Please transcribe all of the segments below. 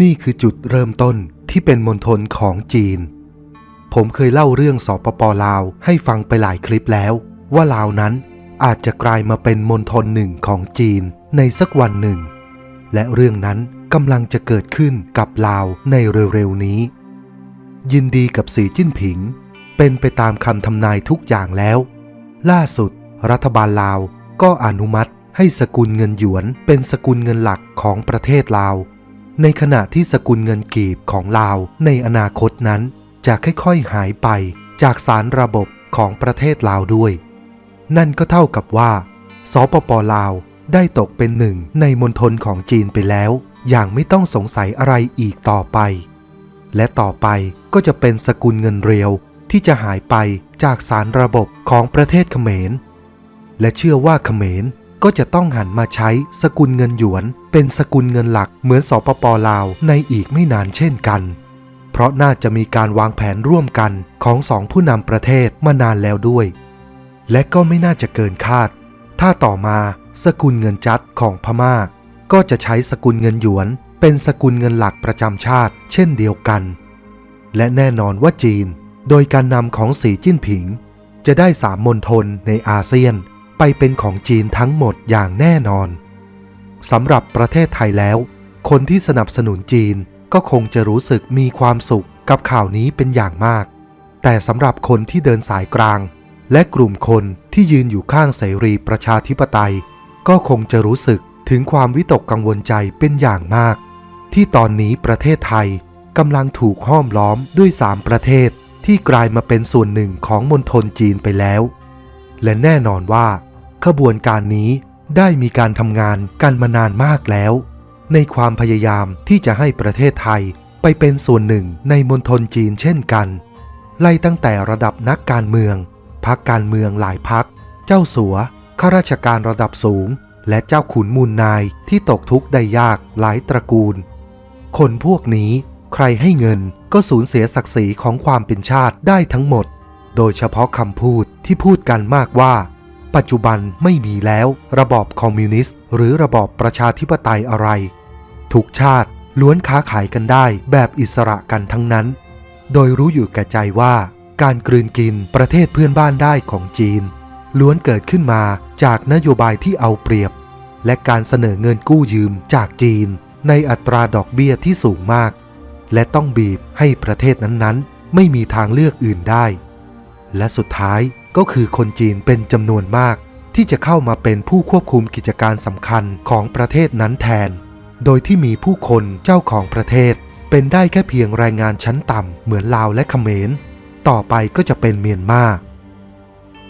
นี่คือจุดเริ่มต้นที่เป็นมณฑลของจีน ผมเคยเล่าเรื่องสปปลาวให้ฟังไปหลายคลิปแล้ว ว่าลาวนั้นอาจจะกลายมาเป็นมณฑลหนึ่งของจีนในสักวันหนึ่ง และเรื่องนั้นกำลังจะเกิดขึ้นกับลาวในเร็วๆนี้ ยินดีกับสีจิ้นผิง เป็นไปตามคำทำนายทุกอย่างแล้ว ล่าสุด รัฐบาลลาวก็อนุมัติให้สกุลเงินหยวนเป็นสกุลเงินหลักของประเทศลาว ในขณะที่สกุลเงินกีบของลาวในอนาคตนั้น จะค่อยๆหายไปจากสารระบบของประเทศลาวด้วย นั่นก็เท่ากับว่าสปปลาวได้ตกเป็นหนึ่งในมณฑลของจีนไปแล้ว อย่างไม่ต้องสงสัยอะไรอีกต่อไป และต่อไปก็จะเป็นสกุลเงินเรียวที่จะหายไปจากสารระบบของประเทศเขมร และเชื่อว่าเขมร ก็จะต้องหันมาใช้สกุลเงินหยวน เป็นสกุลเงินหลักเหมือนสปปลาวในอีกไม่นานเช่นกัน เพราะน่าจะมีการวางแผนร่วมกันของสองผู้นำประเทศมานานแล้วด้วย และก็ไม่น่าจะเกินคาด ถ้าต่อมาสกุลเงินจัดของพม่า ก็จะใช้สกุลเงินหยวน เป็นสกุลเงินหลักประจำชาติ เช่นเดียวกัน และแน่นอนว่าจีน โดยการนำของสีจิ้นผิง จะได้สามมณฑลในอาเซียน ไปเป็นของจีนทั้งหมดอย่างแน่นอนสำหรับประเทศไทยแล้ว คนที่สนับสนุนจีนก็คงจะรู้สึกมีความสุขกับข่าวนี้เป็นอย่างมาก แต่สำหรับคนที่เดินสายกลาง และกลุ่มคนที่ยืนอยู่ข้างเสรีประชาธิปไตย ก็คงจะรู้สึกถึงความวิตกกังวลใจเป็นอย่างมาก ที่ตอนนี้ประเทศไทยกำลังถูกห้อมล้อมด้วยสามประเทศที่กลายมาเป็นส่วนหนึ่งของมณฑลจีนไปแล้ว และแน่นอนว่า ขบวนการนี้ได้มีการทำงานกันมานานมากแล้ว ในความพยายามที่จะให้ประเทศไทยไปเป็นส่วนหนึ่งในมณฑลจีนเช่นกัน ไล่ตั้งแต่ระดับนักการเมืองพักการเมืองหลายพัก เจ้าสัวข้าราชการระดับสูง และเจ้าขุนมูลนายที่ตกทุกข์ได้ยากหลายตระกูล คนพวกนี้ใครให้เงินก็สูญเสียศักดิ์ศรีของความเป็นชาติได้ทั้งหมด โดยเฉพาะคำพูดที่พูดกันมากว่า ปัจจุบันไม่มีแล้วระบอบคอมมิวนิสต์ หรือระบอบประชาธิปไตยอะไร ทุกชาติล้วนค้าขายกันได้แบบอิสระกันทั้งนั้น โดยรู้อยู่แก่ใจว่า การกลืนกินประเทศเพื่อนบ้านได้ของจีน ล้วนเกิดขึ้นมาจากนโยบายที่เอาเปรียบ และการเสนอเงินกู้ยืมจากจีน ในอัตราดอกเบี้ยที่สูงมาก และต้องบีบให้ประเทศนั้นๆ ไม่มีทางเลือกอื่นได้ และสุดท้าย ก็คือคนจีนเป็นจำนวนมาก ที่จะเข้ามาเป็นผู้ควบคุมกิจการสำคัญของประเทศนั้นแทน โดยที่มีผู้คนเจ้าของประเทศ เป็นได้แค่เพียงแรงงานชั้นต่ำเหมือนลาวและเขมร ต่อไปก็จะเป็นเมียนมา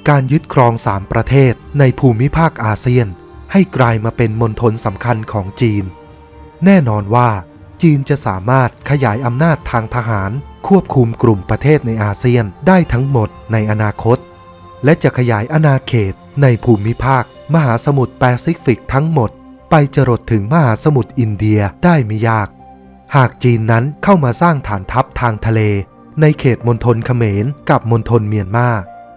การยึดครองสามประเทศในภูมิภาคอาเซียน ให้กลายมาเป็นมณฑลสำคัญของจีน แน่นอนว่าจีนจะสามารถขยายอำนาจทางทหาร ควบคุมกลุ่มประเทศในอาเซียนได้ทั้งหมดในอนาคต และจะขยายอาณาเขตในภูมิภาค มหาสมุทรแปซิฟิกทั้งหมด ไปจรดถึงมหาสมุทรอินเดียได้ไม่ยาก หากจีนนั้นเข้ามาสร้างฐานทัพทางทะเล ในเขตมณฑลเขมรกับมณฑลเมียนมา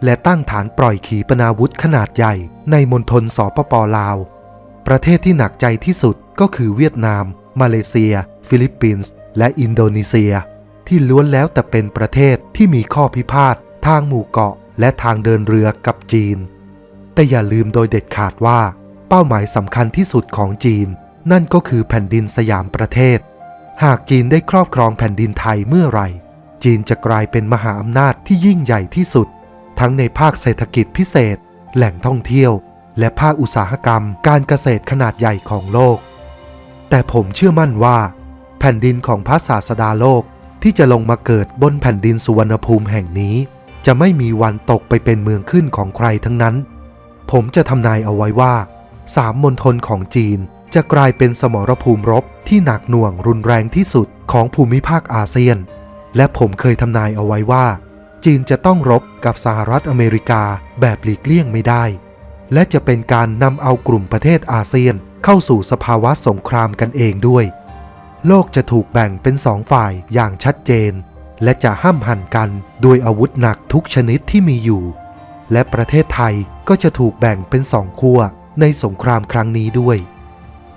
และตั้งฐานปล่อยขีปนาวุธขนาดใหญ่ในมณฑลสปปลาว ประเทศที่หนักใจที่สุดก็คือเวียดนาม มาเลเซีย ฟิลิปปินส์ และอินโดนีเซีย ที่ล้วนแล้วแต่เป็นประเทศที่มีข้อพิพาททางหมู่เกาะ และทางเดินเรือกับจีน แต่อย่าลืมโดยเด็ดขาดว่า เป้าหมายสำคัญที่สุดของจีน นั่นก็คือแผ่นดินสยามประเทศ หากจีนได้ครอบครองแผ่นดินไทยเมื่อไหร่ จีนจะกลายเป็นมหาอำนาจที่ยิ่งใหญ่ที่สุด ทั้งในภาคเศรษฐกิจพิเศษ แหล่งท่องเที่ยว และภาคอุตสาหกรรม การเกษตรขนาดใหญ่ของโลก แต่ผมเชื่อมั่นว่า แผ่นดินของพระศาสดาโลกที่จะลงมาเกิดบนแผ่นดินสุวรรณภูมิแห่งนี้ จะไม่มีวันตกไปเป็นเมืองขึ้นของใครทั้งนั้น ผมจะทำนายเอาไว้ว่าสามมณฑลของจีนจะกลายเป็นสมรภูมิรบที่หนักหน่วงรุนแรงที่สุดของภูมิภาคอาเซียน และผมเคยทำนายเอาไว้ว่า จีนจะต้องรบกับสหรัฐอเมริกาแบบหลีกเลี่ยงไม่ได้ และจะเป็นการนำเอากลุ่มประเทศอาเซียนเข้าสู่สภาวะสงครามกันเองด้วย โลกจะถูกแบ่งเป็นสองฝ่ายอย่างชัดเจน และจะห้ามหันกันด้วยอาวุธหนักทุกชนิดที่มีอยู่ และประเทศไทยก็จะถูกแบ่งเป็นสองขั้วในสงครามครั้งนี้ด้วย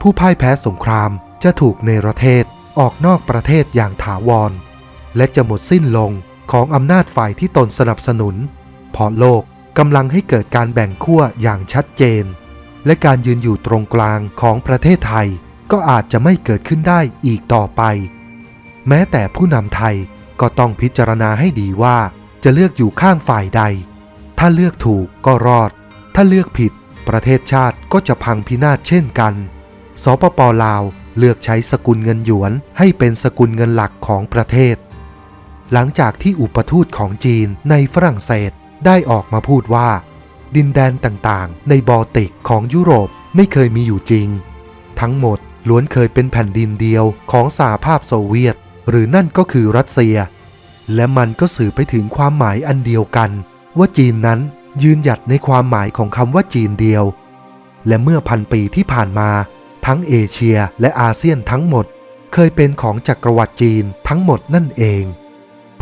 ผู้พ่ายแพ้สงครามจะถูกเนรเทศออกนอกประเทศอย่างถาวร และจะหมดสิ้นลงของอำนาจฝ่ายที่ตนสนับสนุนเพราะโลกกำลังให้เกิดการแบ่งขั้วอย่างชัดเจน และการยืนอยู่ตรงกลางของประเทศไทยก็อาจจะไม่เกิดขึ้นได้อีกต่อไป แม้แต่ผู้นำไทย ก็ต้องพิจารณาให้ดีว่าจะเลือกอยู่ข้างฝ่ายใด ถ้าเลือกถูกก็รอด ถ้าเลือกผิด ประเทศชาติก็จะพังพินาศเช่นกัน สปปลาวเลือกใช้สกุลเงินหยวนให้เป็นสกุลเงินหลักของประเทศ หลังจากที่อุปทูตของจีนในฝรั่งเศสได้ออกมาพูดว่า ดินแดนต่างๆ ในบอลติกของยุโรปไม่เคยมีอยู่จริง ทั้งหมดล้วนเคยเป็นแผ่นดินเดียวของสหภาพโซเวียต หรือนั่นก็คือรัสเซีย และมันก็สื่อไปถึงความหมายอันเดียวกัน ว่าจีนนั้นยืนหยัดในความหมายของคำว่าจีนเดียว และเมื่อพันปีที่ผ่านมา ทั้งเอเชียและอาเซียนทั้งหมด เคยเป็นของจักรวรรดิจีนทั้งหมดนั่นเอง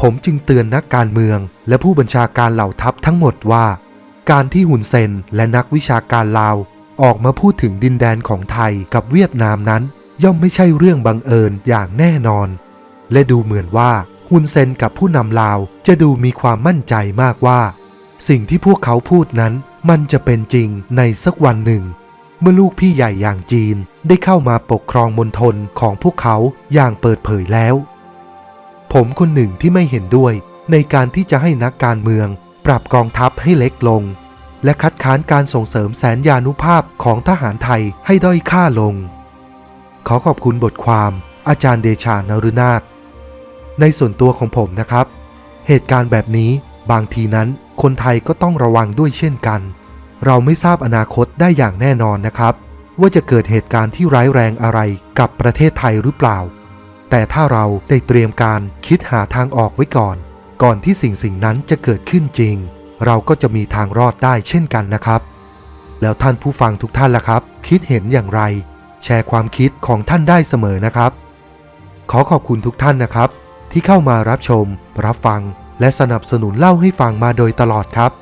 ผมจึงเตือนนักการเมือง และผู้บัญชาการเหล่าทัพทั้งหมดว่า การที่หุนเซนและนักวิชาการลาวออกมาพูดถึงดินแดนของไทยกับเวียดนามนั้น ย่อมไม่ใช่เรื่องบังเอิญอย่างแน่นอน และดูเหมือนว่าฮุนเซนกับผู้นำลาวจะดูมีความมั่นใจมากว่า สิ่งที่พวกเขาพูดนั้นมันจะเป็นจริงในสักวันหนึ่ง เมื่อลูกพี่ใหญ่อย่างจีนได้เข้ามาปกครองมณฑลของพวกเขาอย่างเปิดเผยแล้ว ผมคนหนึ่งที่ไม่เห็นด้วยในการที่จะให้นักการเมือง ปรับกองทัพให้เล็กลง และคัดค้านการส่งเสริมแสนยานุภาพของทหารไทยให้ด้อยค่าลง ขอขอบคุณบทความ อาจารย์เดชานรุนาถ ในส่วนตัวของผมนะครับ เหตุการณ์แบบนี้บางทีนั้นคนไทยก็ต้องระวังด้วยเช่นกัน เราไม่ทราบอนาคตได้อย่างแน่นอนนะครับ ว่าจะเกิดเหตุการณ์ที่ร้ายแรงอะไรกับประเทศไทยหรือเปล่า แต่ถ้าเราได้เตรียมการคิดหาทางออกไว้ก่อน ก่อนที่สิ่งสิ่งนั้นจะเกิดขึ้นจริง เราก็จะมีทางรอดได้เช่นกันนะครับ แล้วท่านผู้ฟังทุกท่านล่ะครับ คิดเห็นอย่างไร แชร์ความคิดของท่านได้เสมอนะครับ ขอขอบคุณทุกท่านนะครับ ที่เข้ามารับชม รับฟัง และสนับสนุนเล่าให้ฟังมาโดยตลอดครับ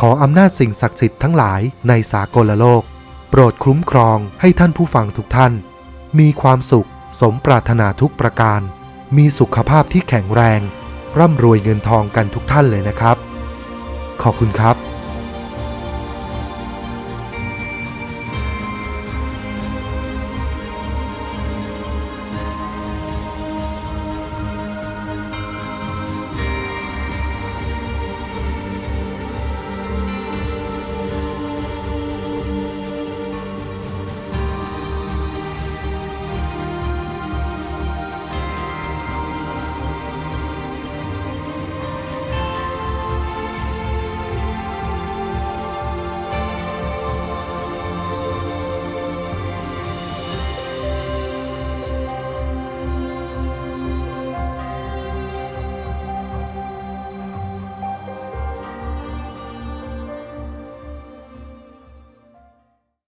ขออำนาจสิ่งศักดิ์สิทธิ์ทั้งหลายในสากลโลก โปรดคุ้มครองให้ท่านผู้ฟังทุกท่าน มีความสุข สมปรารถนาทุกประการ มีสุขภาพที่แข็งแรง ร่ำรวยเงินทองกันทุกท่านเลยนะครับ ขอบคุณครับ